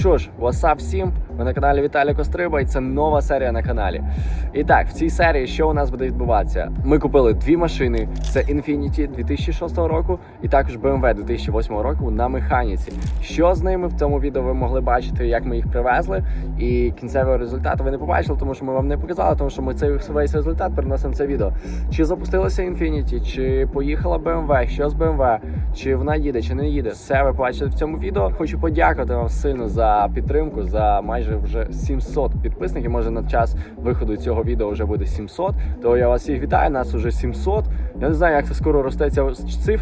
що ж, васап всім. Ви на каналі Віталій Костриба, і це нова серія на каналі. І так, в цій серії що у нас буде відбуватися? Ми купили дві машини: це Infiniti 2006 року і також BMW 2008 року на механіці. Що з ними в цьому відео ви могли бачити, як ми їх привезли, і кінцевого результату ви не побачили, тому що ми вам не показали, тому що ми цей весь результат переносимо це відео. Чи запустилася Infiniti, чи поїхала BMW, що з BMW, чи вона їде, чи не їде. Все ви побачите в цьому відео. Хочу подякувати вам сильно за підтримку, за майже вже 700 підписників. Може на час виходу цього відео вже буде 700. То я вас всіх вітаю. Нас вже 700. Я не знаю, як це скоро росте ця.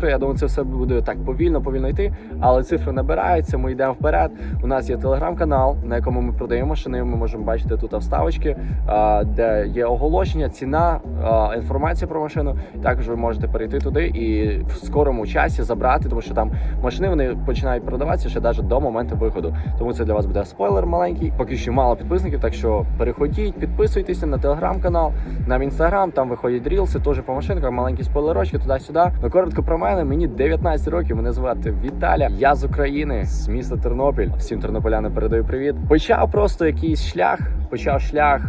Я думаю, це все буде так повільно, повільно йти. Але цифри набираються. Ми йдемо вперед. У нас є телеграм-канал, на якому ми продаємо машини. Ми можемо бачити тут вставочки, де є оголошення, ціна, інформація про машину. Також ви можете перейти туди і в скорому часі забрати, тому що там машини вони починають продаватися ще навіть до моменту виходу. Тому це для вас буде спойлер маленький. Поки що мало підписників, так що переходіть, підписуйтеся на телеграм-канал, на інстаграм. Там виходять рілси, теж по машинкам, маленькі спойлерочки туди-сюди. Ну коротко про мене. Мені 19 років. Мене звати Віталя. Я з України, з міста Тернопіль. Всім тернополянам передаю привіт. Почав просто якийсь шлях. Почав шлях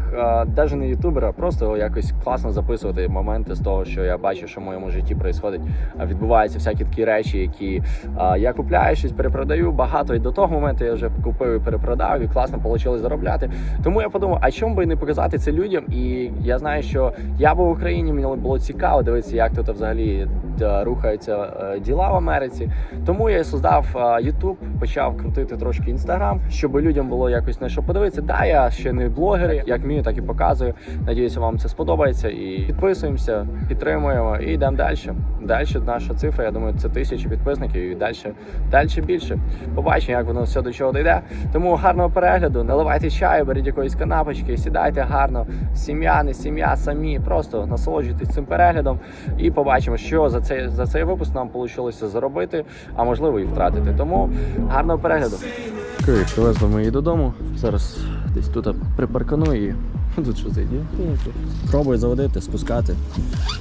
навіть не ютубера, просто якось класно записувати моменти з того, що я бачу, що в моєму житті відбувається. Відбуваються всякі такі речі, які а, я купляю щось, перепродаю багато. І до того моменту я вже купив і перепродав, і класно вийшло заробляти. Тому я подумав, а чому би не показати це людям? І я знаю, що я був в Україні, мені було цікаво дивитися, як тут взагалі рухаються е, діла в Америці. Тому я і создав е, YouTube, почав крутити трошки Instagram, щоб людям було якось на що подивитися. Да, я ще не блогер, як вмію, так і показую. Надіюся, вам це сподобається. І підписуємося, підтримуємо і йдемо далі. Далі наша цифра, я думаю, це тисячі підписників і далі, далі більше. Побачимо, як воно все до чого дійде. Тому гарного перегляду, наливайте чаю, беріть якоїсь канапочки, сідайте гарно. Сім'я, не сім'я, самі. Просто насолоджуйтесь цим переглядом і побачимо, що за цей за цей випуск нам вийшло заробити, а можливо і втратити. Тому гарного перегляду. Окей, привезли ми її додому. Зараз десь тут припарканую її. Тут що зайде? Пробую заводити, спускати,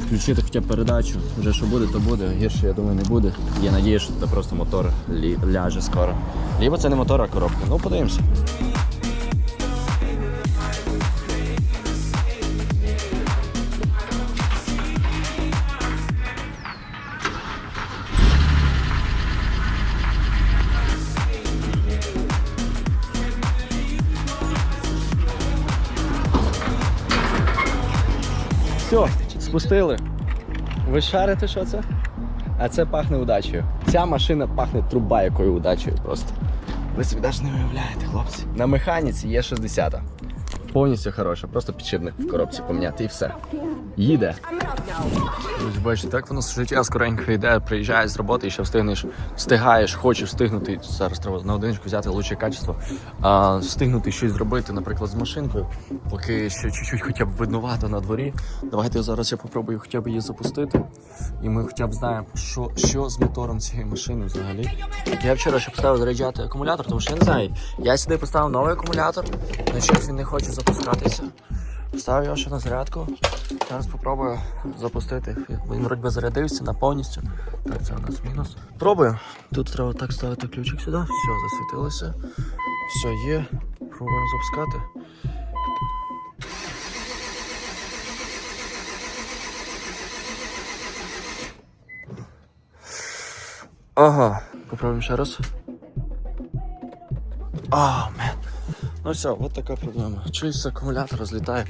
включити хоча б передачу. Вже що буде, то буде. Гірше, я думаю, не буде. Є надія, що це просто мотор ляже скоро. Либо це не мотор, а коробка. Ну, подивимося. Спустили. Ви шарите, що це? А це пахне удачею. Ця машина пахне труба якою удачею просто. Ви собі навіть не уявляєте, хлопці. На механіці є 60. Повністю хороша, просто підшипник в коробці поміняти і все. Їде. Друзі, бачите, так воно життя скоренько йде, приїжджаєш з роботи і ще встигнеш, встигаєш, хочеш встигнути. Зараз треба на одиничку взяти лучше качество, а, встигнути щось зробити, наприклад, з машинкою, поки ще чуть-чуть хоча б виднувато на дворі. Давайте зараз я попробую хоча б її запустити. І ми хоча б знаємо, що, що з мотором цієї машини взагалі. Я вчора ще поставив заряджати акумулятор, тому що я не знаю. Я сюди поставив новий акумулятор, на чомусь він не хоче запускатися. Ставив його ще на зарядку. Зараз спробую запустити. Він вроді зарядився на повністю. Так, це у нас мінус. Пробую. Тут треба так ставити ключик сюди. Все, засвітилося. Все є. Пробуємо запускати. Ага. Попробуємо ще раз. А, мен. Ну все, от така проблема. Чуюсь акумулятор розлітає.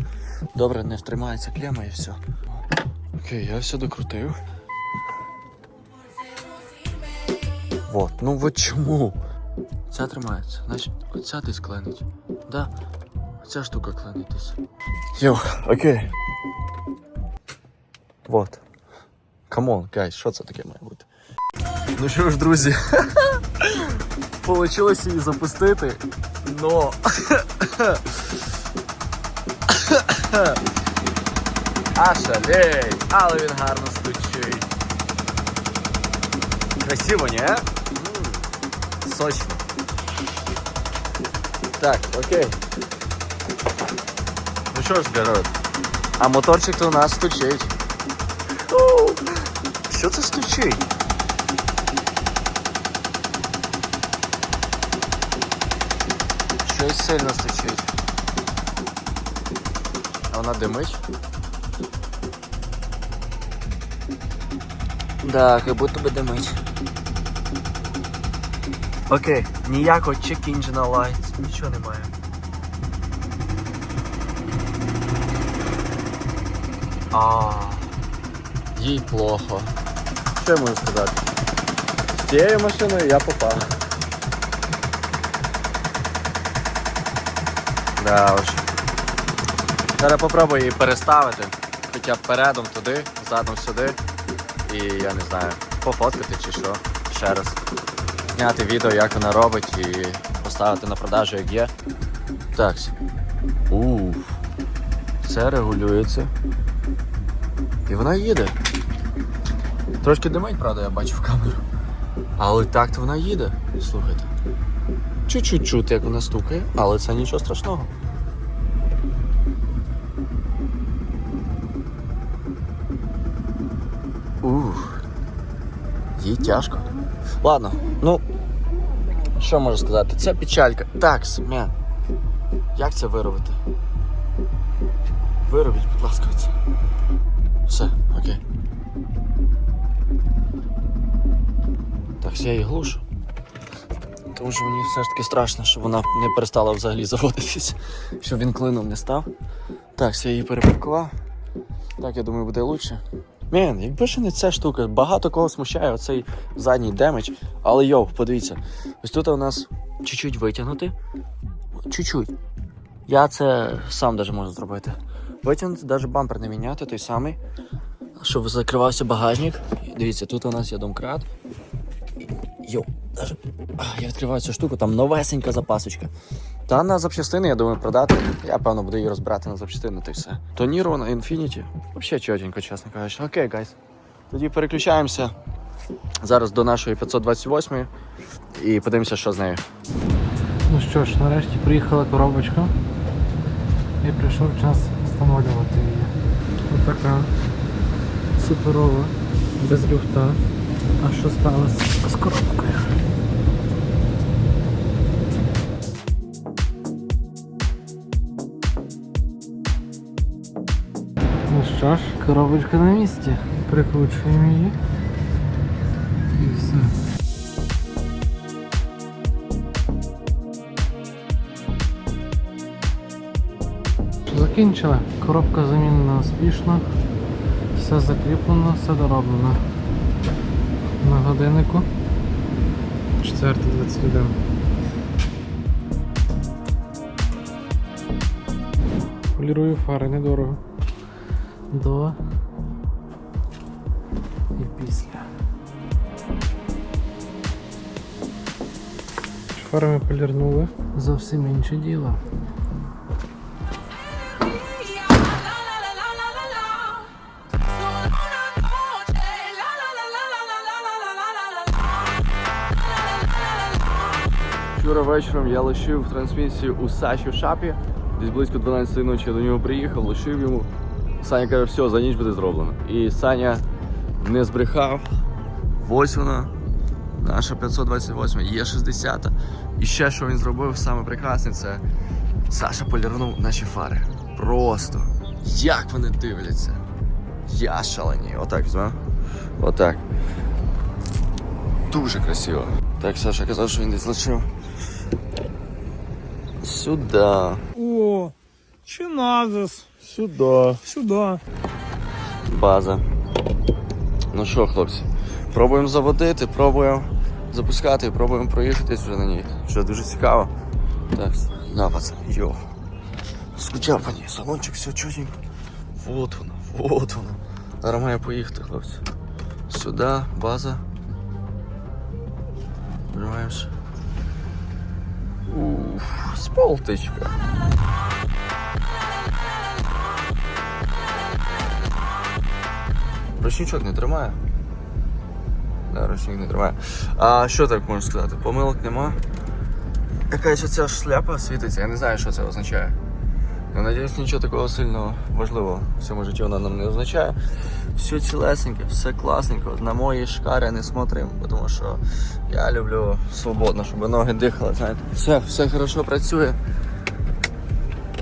Добре, не втримається клема і все. Окей, я все докрутив. Вот, ну от чому? Ця тримається, значить оця десь кленить. Да, ця штука кленить десь. Йо, окей. Вот. Камон, гайс, що це таке має бути? Ну що ж, друзі, Получилось її запустити, но Ашалей, але він гарно стучить. Красиво, не? М, Сочно. Так, окей. Ну що ж, народ, а моторчик то у нас стучить. Оу, Що це стучить? Щось сильно стичить. А вона димить? Да, як будто би димить. Окей, ніякого check engine lights, нічого немає. А, їй плохо. Що я можу сказати? З цією машиною я попав. Уж. Зараз попробую її переставити. Хоча б передом туди, задом сюди. І я не знаю, пофоткати чи що. Ще раз. Зняти відео, як вона робить, і поставити на продажу, як є. Так. Уф. Це регулюється. І вона їде. Трошки димить, правда, я бачу в камеру. Але так то вона їде. Слухайте. Чуть-чуть чути, як вона стукає, але це нічого страшного. Ух. Їй тяжко. Ладно, ну. Що можу сказати? Це печалька. Так, смя. Як це виробити? Виробіть, будь ласка, це. Все, окей. Так, я її глушу. Тому що мені все ж таки страшно, щоб вона не перестала взагалі заводитись, щоб він клином не став. Так, я її перепаркував. Так, я думаю, буде краще. Мен, якби ж не ця штука, багато кого смущає оцей задній демедж. Але йоу, подивіться, ось тут у нас чуть-чуть витягнути. Чуть-чуть. Я це сам даже можу зробити. Витягнути, навіть бампер не міняти, той самий. Щоб закривався багажник. Дивіться, тут у нас є домкрат. Йоу, даже... я відкриваю цю штуку, там новесенька запасочка. Та на запчастини, я думаю, продати. Я певно буду її розбирати на запчастини, та й все. Тонірована Infinity. Взагалі чотенько, чесно кажучи. Окей, гайс. Тоді переключаємося зараз до нашої 528 і подивимося, що з нею. Ну що ж, нарешті приїхала коробочка і прийшов час встановлювати її. Ось така суперова, без люфта. А що сталося з коробкою? Що ж, коробочка на місці. Прикручуємо її. І все. Закінчили. Коробка замінена успішно. Все закріплено, все дороблено. На годиннику 4.21. Полірую фари недорого. До і після. Фари ми полірнули. Зовсім інше діло. Вчора вечором я лишив трансмісію у Саші в шапі. Десь близько 12 ночі я до нього приїхав, лишив йому. Саня каже, все, за ніч буде зроблено. І Саня не збрехав. Ось вона. Наша 528, є 60. І ще що він зробив, саме прекрасне, це Саша полірнув наші фари. Просто. Як вони дивляться. Я шалені. Отак візьмемо. Отак. Дуже красиво. Так, Саша казав, що він десь лишив. Сюда. Чиназис. Сюда. Сюди. База. Ну що, хлопці, пробуємо заводити, пробуємо запускати, пробуємо проїхатись вже на ній. Що дуже цікаво. Так, на пацан, йо. Скучав по ній, салончик, все чотенько. Вот вона, вот вона. Зараз має поїхати, хлопці. Сюди, база. Понимаєш? Уф, спалтичка. Ручничок не тримає. Да, ручник не тримає. А що так можна сказати? Помилок нема. Якась оця шляпа світиться, я не знаю, що це означає. Я надіюсь, нічого такого сильного важливого в цьому житті вона нам не означає. Все цілесеньке, все класненько. На мої шкари не смотрим, тому що я люблю свободно, щоб ноги дихали, знаєте. Все, все хорошо працює.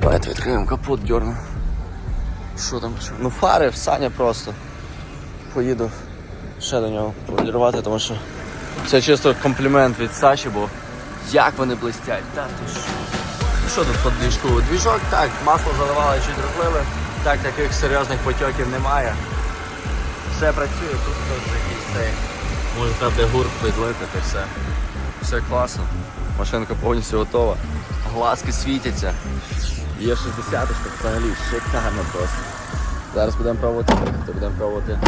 Давайте відкриємо капот, дерну. Що там? Ну фари, в Саня просто. Поїду ще до нього полірувати, тому що це чисто комплімент від Саші, бо як вони блистять. Та ти що? Ну, Що тут по двіжку? Двіжок, так, масло заливали чуть розлили. Так, таких серйозних потьоків немає. Все працює, тут теж якийсь цей. Може там де гурт підлипити, все. Все класно. Машинка повністю готова. Глазки світяться. Є 60-шка взагалі шикарно просто. Зараз будемо пробувати приїхати, будемо пробувати,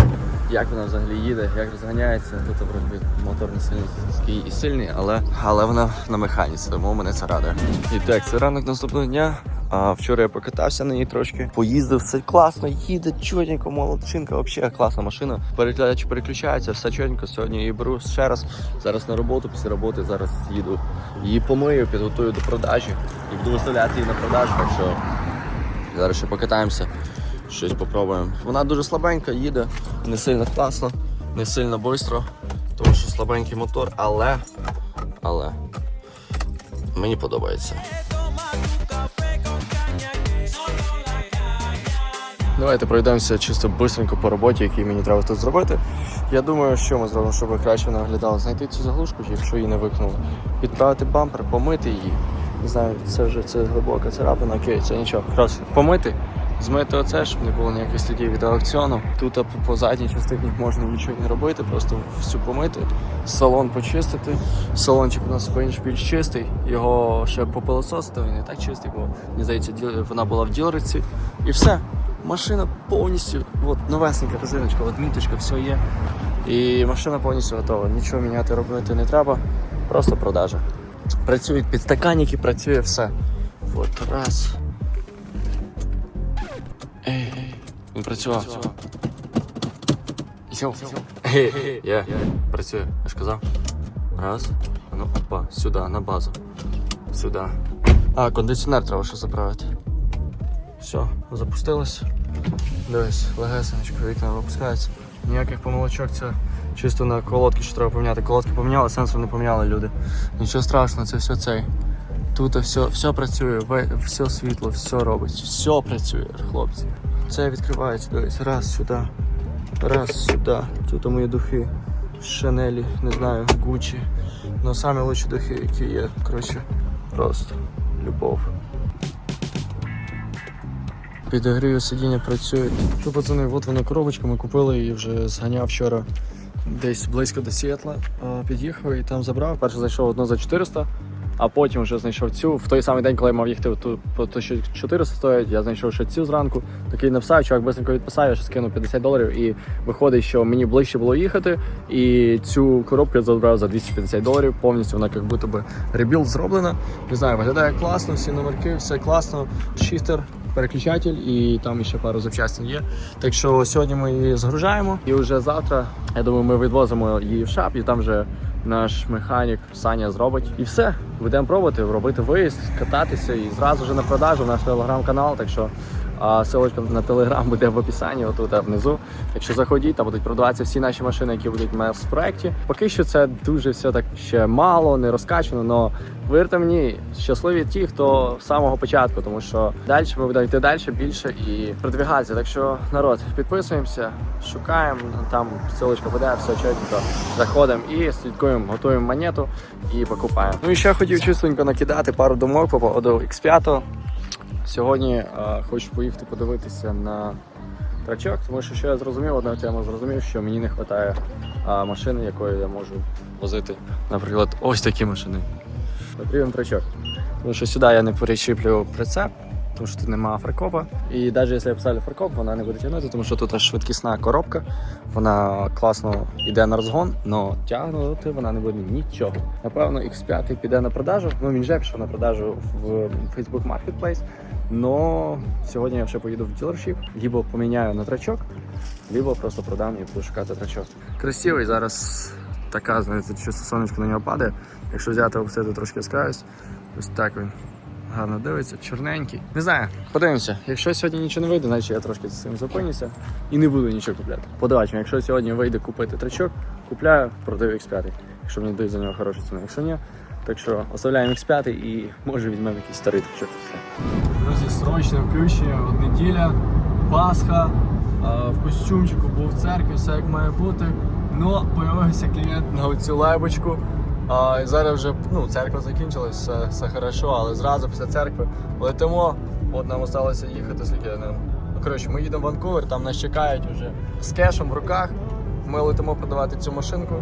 як вона взагалі їде, як розганяється. Тут вроді мотор не сильний і сильний, але, але вона на механіці, тому мене це радує. І так, це ранок наступного дня. А вчора я покатався на ній трошки. Поїздив, все класно, їде чотенько, молодчинка, взагалі класна машина. Переглядач переключається, все чотенько. Сьогодні її беру ще раз. Зараз на роботу, після роботи зараз їду. Її помию, підготую до продажі і буду виставляти її на продажу. Так що зараз ще покатаємося, щось попробуємо. Вона дуже слабенька, їде, не сильно класно, не сильно швидко, тому що слабенький мотор, але, але мені подобається. Давайте пройдемося чисто бистренько по роботі, якій мені треба тут зробити. Я думаю, що ми зробимо, щоб краще вона виглядала. Знайти цю заглушку, якщо її не викинули. Підправити бампер, помити її. Не знаю, це вже це глибока царапина, окей, це нічого. Коротше, помити, змити оце, щоб не було ніяких слідів від аукціону. Тут по- задній частині можна нічого не робити, просто всю помити, салон почистити. Салончик у нас більш чистий. Його ще попилососити, він не так чистий, бо мені здається, вона була в ділриці. І все. Машина повністю, от новесенька резиночка, от все є. І машина повністю готова. Нічого міняти робити не треба, просто продажа. Працюють підстаканники, працює все. От раз. Він працював. Йоу. Ей, ей, Є, працює, я ж казав. Раз. Ну, опа, сюди, на базу. Сюди. А, кондиціонер треба ще заправити. Все, запустилось. Дивись, легесенечко, вікна випускаються. Ніяких помилочок, це чисто на колодки, що треба поміняти. Колодки поміняли, сенсор не поміняли люди. Нічого страшного, це все цей. Тут все, все працює, все світло, все робить, все працює, хлопці. Це відкривається, дивись, раз сюди, раз сюди. Тут мої духи. Шанелі, не знаю, Гуччі. Ну самі лучші духи, які є. Коротше, просто любов. Підогрію сидіння працюють. Що, пацани, от вона коробочка, ми купили її вже зганяв вчора десь близько до Сіетла. Е, Під'їхав і там забрав. Перше зайшов одну за 400, а потім вже знайшов цю. В той самий день, коли я мав їхати, ту, по то, що 400 стоїть, я знайшов ще цю зранку. Такий написав, чувак бистренько відписав, я ще скинув 50 доларів. І виходить, що мені ближче було їхати. І цю коробку я забрав за 250 доларів. Повністю вона як будто би ребілд зроблена. Не знаю, виглядає класно, всі номерки, все класно. Шістер, переключатель і там ще пару запчастин є. Так що сьогодні ми її згружаємо. І вже завтра, я думаю, ми відвозимо її в шап, і там вже наш механік Саня зробить. І все. Будемо пробувати робити виїзд, кататися і зразу ж на продажу наш телеграм-канал. Так що а ссылочка на телеграм буде в описанні, отут внизу. Якщо заходіть, там будуть продаватися всі наші машини, які будуть в в проєкті. Поки що це дуже все так ще мало, не розкачано, але вірте мені, щасливі ті, хто з самого початку, тому що далі ми будемо йти далі більше і продвігатися. Так що народ, підписуємося, шукаємо, там ссылочка буде, все чотенько. Заходимо і слідкуємо, готуємо монету і покупаємо. Ну і ще хотів численько накидати пару думок по поводу X5. Сьогодні е, хочу поїхати подивитися на трачок, тому що що я зрозумів одна тема, зрозумів, що мені не вистачає машини, якою я можу возити. Наприклад, ось такі машини. Потрібен трачок. Тому що сюди я не перечіплю прицеп, тому що тут немає фаркопа. І навіть якщо я поставлю фаркоп, вона не буде тягнути, тому що тут швидкісна коробка. Вона класно йде на розгон, але тягнути вона не буде нічого. Напевно, X5 піде на продажу. Ну він вже пішов на продажу в Facebook Marketplace. Но сьогодні я ще поїду в ділершіп, либо поміняю на трачок, либо просто продам і буду шукати трачок. Красивий зараз така, знаєте, чисто сонечко на нього падає. Якщо взяти обсити трошки яскравість, ось так він гарно дивиться, чорненький. Не знаю, подивимося. Якщо сьогодні нічого не вийде, значить я трошки з цим зупинюся і не буду нічого купляти. Подавачимо, якщо сьогодні вийде купити трачок, купляю, продаю X5. Якщо мені дають за нього хорошу ціну. Якщо ні, так що оставляємо X5 і може візьмемо якийсь старий трачок. Друзі, срочне включення, неділя, Пасха, в костюмчику був в церкві, все як має бути. Ну, появився клієнт на цю лайбочку. А, і зараз вже ну, церква закінчилась, все, все хорошо, але зразу після церкви летимо. От нам залишилося їхати скільки нам. Ну, коротше, ми їдемо в Ванкувер, там нас чекають вже з кешем в руках. Ми летимо продавати цю машинку.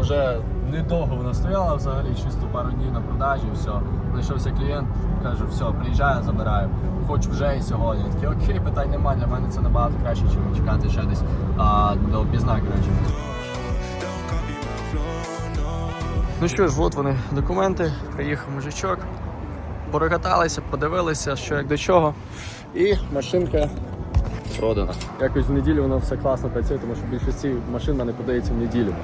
Уже недовго вона стояла взагалі, чисто пару днів на продажі, все. Знайшовся клієнт, каже, все, приїжджаю, забираю. Хоч вже і сьогодні. Такий окей, питань нема, для мене це набагато краще, ніж чекати ще десь а, до пізна, коротше. Ну що ж, от вони документи, приїхав мужичок, прокаталися, подивилися, що як до чого. І машинка продана. Якось в неділю воно все класно працює, тому що більшості машин мене подається в неділю.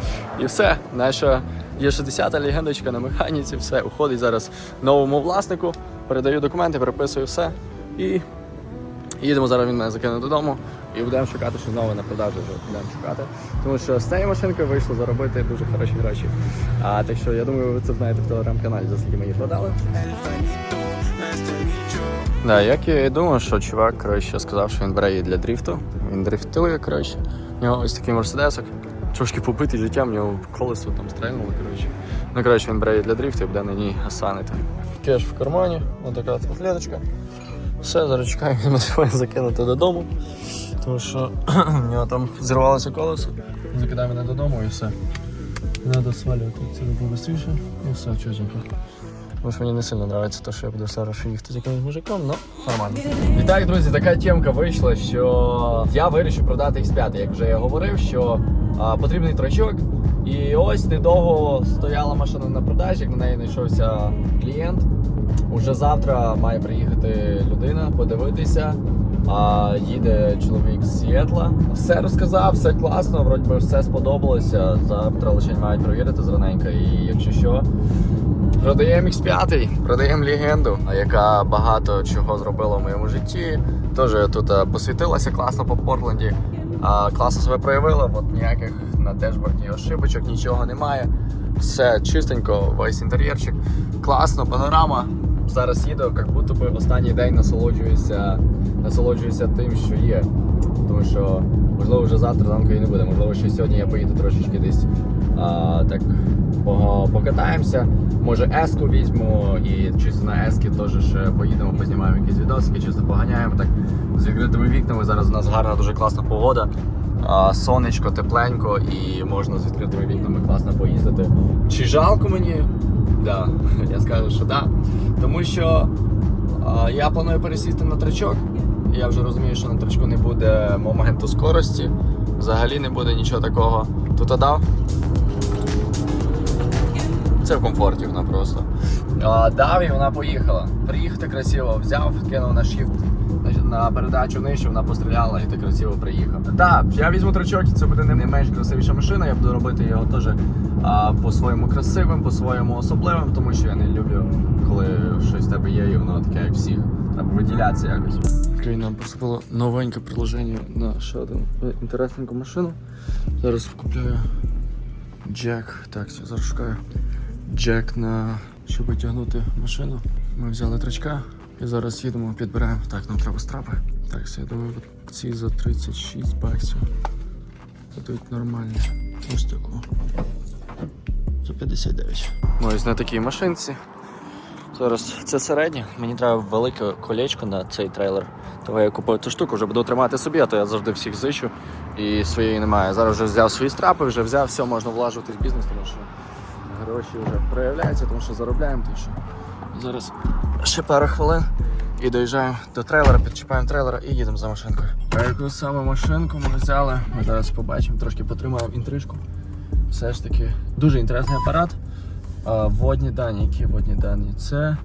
І все. Наша є 60-та легендочка на механіці, все, уходить зараз новому власнику, передаю документи, переписую все. І їдемо зараз він мене закине додому і будемо шукати щось нове на продажу вже будемо шукати. Тому що з цієї машинки вийшло заробити дуже хороші гроші. А так що я думаю, ви це знаєте в телеграм-каналі, за ми її продали. Да, як я і думав, що чувак коротше, сказав, що він бере її для дрифту. Він дрифтує, коротше. У нього ось такий мерседесок. Трошки побитий життям, в нього колесо там стрельнуло, коротше. Ну, коротше, він бере її для дрифту і буде на ній гасанити. Кеш в кармані, отака от. Все, зараз чекаємо, телефон закинути додому. Тому що в нього там зірвалося колесо. Закидаємо мене додому і все. Треба свалювати це побыстріше і все, чуженько. Тому що мені не сильно подобається те, що я буду зараз їхати з якимось мужиком, але нормально. І так, друзі, така темка вийшла, що я вирішив продати X5, як вже я говорив, що а, потрібний трачок. І ось недовго стояла машина на продажі, як на неї знайшовся клієнт. Уже завтра має приїхати людина, подивитися. А їде чоловік з Сіетла. Все розказав, все класно, вроді би все сподобалося. Завтра лише мають провірити зраненька. І якщо що, Продаємо X5, продаємо легенду, яка багато чого зробила в моєму житті. Теж тут е, посвітилася класно по Портленді, класно себе проявила, от ніяких на дешборді ошибочок, нічого немає. Все чистенько, весь інтер'єрчик. Класно, панорама. Зараз їду, як будто би останній день насолоджуюся, насолоджуюся тим, що є. Тому що, можливо, вже завтра зранку і не буде. Можливо, ще сьогодні я поїду трошечки десь а, так покатаємося. Може еску візьму і чисто на ески теж ще поїдемо, познімаємо якісь відосики, чисто поганяємо так з відкритими вікнами. Зараз у нас гарна, дуже класна погода. Сонечко, тепленько і можна з відкритими вікнами класно поїздити. Чи жалко мені? Да, я скажу, що да. Тому що а, я планую пересісти на трачок. Я вже розумію, що на трачку не буде моменту скорості. Взагалі не буде нічого такого. Тут дав. Це в комфорті вона просто. А, дав і вона поїхала. Приїхати красиво, взяв, кинув на shift на- передачу нижче, вона постріляла і ти красиво приїхав. Так, я візьму трачок, і це буде не менш красивіша машина. Я буду робити його теж по-своєму красивим, по-своєму особливим, тому що я не люблю, коли щось в тебе є, і воно таке, як всіх. Треба виділятися якось. Окей, нам поступило новеньке приложення на ще одну інтересненьку машину. Зараз купляю Джек. Так, все, зараз шукаю. Джек на щоб витягнути машину. Ми взяли трачка і зараз їдемо, підбираємо. Так, нам треба страпи. Так, я думаю, ці за 36 баксів. Дадуть нормальні. Ось таку. За 59. Ну, ось на такій машинці. Зараз це середнє. Мені треба велике колечко на цей трейлер. Того я купив цю штуку, вже буду тримати собі, а то я завжди всіх зичу і своєї немає. Зараз вже взяв свої страпи, вже взяв, все, можна влажувати в бізнес, тому що гроші вже проявляються, тому що заробляємо. Тому що зараз ще пару хвилин і доїжджаємо до трейлера, підчіпаємо трейлера і їдемо за машинкою. А яку саме машинку ми взяли? Ми зараз побачимо, трошки потримаємо інтрижку. Все ж таки дуже інтересний апарат. А, водні дані, які водні дані? Це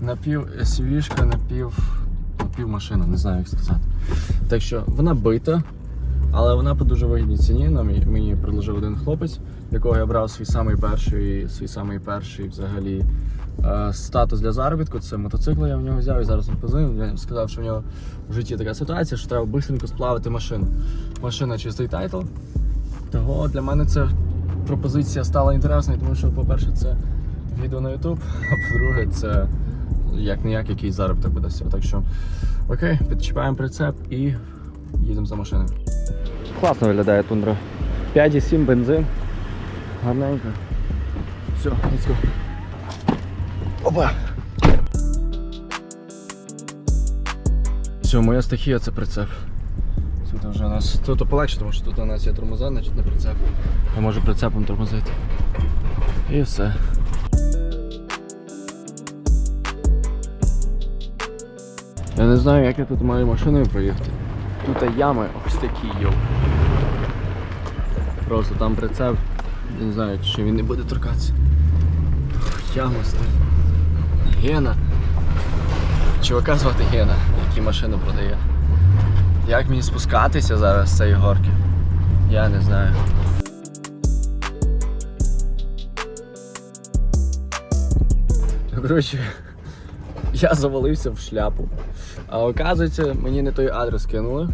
напів SUV-шка, напів, напів машина, не знаю як сказати. Так що вона бита, але вона по дуже вигідній ціні. Нам мені предложив один хлопець. якого я брав свій самий перший, свій самий перший взагалі статус для заробітку. Це мотоцикли я в нього взяв і зараз він позвонив. Він сказав, що в нього в житті така ситуація, що треба швидко сплавити машину. Машина чистий тайтл. Того для мене ця пропозиція стала інтересною, тому що, по-перше, це відео на YouTube, а по-друге, це як не як якийсь заробіток буде всього. Так що окей, підчіпаємо прицеп і їдемо за машиною. Класно виглядає тундра. 5,7 бензин. Гарненько. Все, let's go. Опа! Все, моя стихія це прицеп. Тут вже у нас тут полегше, тому що тут у нас є тормоза, значить не прицеп. Я можу прицепом тормозити. І все. Я не знаю, як я тут маю машиною проїхати. Тут ями ось такі йоу. Просто там прицеп. Я не знаю, чи він не буде торкатися. Яма стоїть. Гена. Чувака звати Гена, який машину продає. Як мені спускатися зараз з цієї горки? Я не знаю. Коротше, я завалився в шляпу. А оказується, мені не той адрес кинули.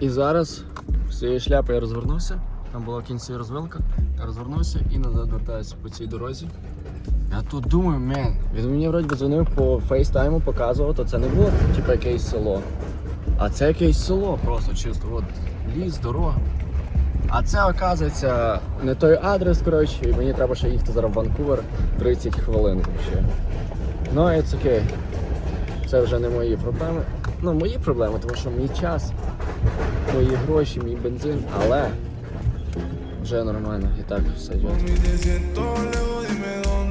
І зараз з цієї шляпи я розвернувся. Там була в кінці розвилка. Я розвернувся і назад вертаюся по цій дорозі. Я тут думаю, мен, він мені вроді дзвонив по фейстайму, показував, то це не було типу якесь село. А це якесь село просто чисто. От ліс, дорога. А це оказується не той адрес, коротше, і мені треба ще їхати зараз в Ванкувер 30 хвилин ще. Ну, it's окей. Це вже не мої проблеми. Ну, мої проблеми, тому що мій час, мої гроші, мій бензин, але вже нормально. І так все йде.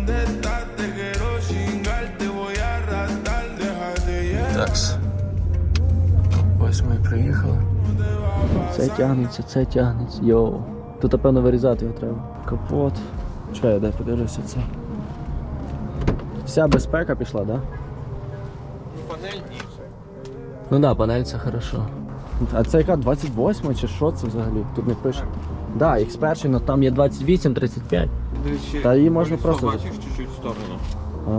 Y te siento lejos, dime dónde estás. Te quiero chingar, te voy a arrastrar. Déjate llevar. Такс. Ось ми і приїхали. Це тягнеться, це тягнеться. Йоу. Тут, напевно, вирізати його треба. Капот. Чекай, дай подивлюся це. Вся безпека пішла, так? Да? Панель ніже. Ну да, панель це хорошо. А це яка 28 чи що це взагалі? Тут не пише. Да, X1, але там є 28, 35. Та її можна просто- Бачиш чуть-чуть в сторону. А.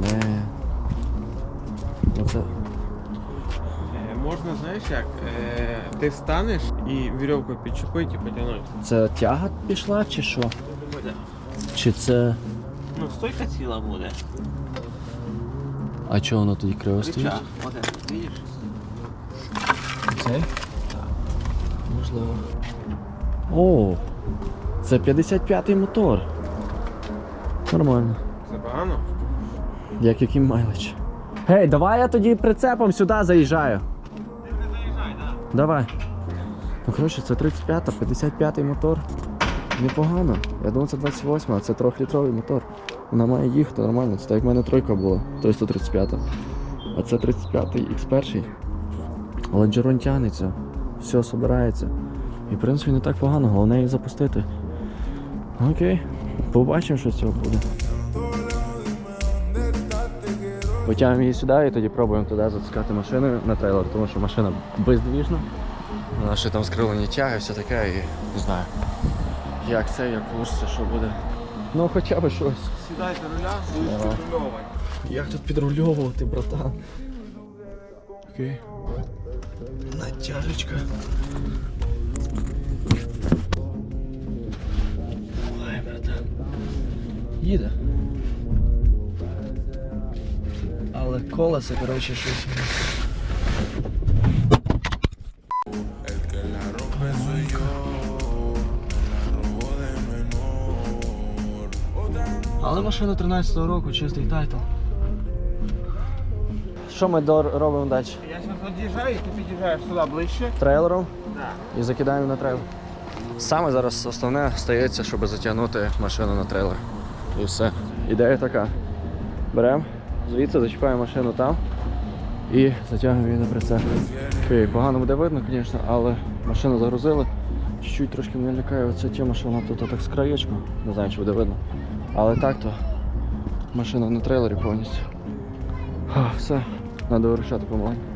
Не. Ну це. Е, Можна, знаєш як, е, ти встанеш і вірьовку підчепити і потягнути. Це тяга пішла чи що? Чи це. Ну, стойка ціла буде. А чого воно тоді криво стоїть? Оде, видиш? Цей? Можливо. О! Це 55-й мотор. Нормально. Це погано? Як який майлич. Гей, давай я тоді прицепом сюди заїжджаю. Ти заїжджай, так. Давай. Ну коротше, це 35-та, 55-й мотор. Непогано. Я думав, це 28, а це 3-літровий мотор. Вона має їхати нормально. Це так як в мене тройка була, тобто 135. А це 35-й X1. Але джерон тягнеться, все собирається. І в принципі не так погано, головне її запустити. Окей, побачимо, що з цього буде. Потягнемо її сюди і тоді пробуємо туди затискати машиною на трейлер, тому що машина бездвіжна. Вона ще там скривлені тяги, все таке і не знаю. Як це, як вийде, що буде. Ну хоча б щось. Сідай за руля, будеш підрульовувати. Як тут підрульовувати, братан? Окей. Натяжечка. Ой, братан. Їде. Але колеса, коротше, щось. Але машина 13-го року, чистий тайтл. Що ми робимо далі? Я зараз від'їжджаю, і ти під'їжджаєш сюди ближче. Трейлером Так. і закидаємо на трейлер. Саме зараз основне стається, щоб затягнути машину на трейлер. І все. Ідея така. Беремо, звідси зачіпаємо машину там і затягуємо її на прицеп. Окей, погано буде видно, звісно, але машину загрузили. Чуть-чуть трошки мене лякає оця тема, що вона тут так з краєчку. Не знаю, чи буде видно. Але так то машина на трейлері повністю. Все, треба вирушати помаленьку.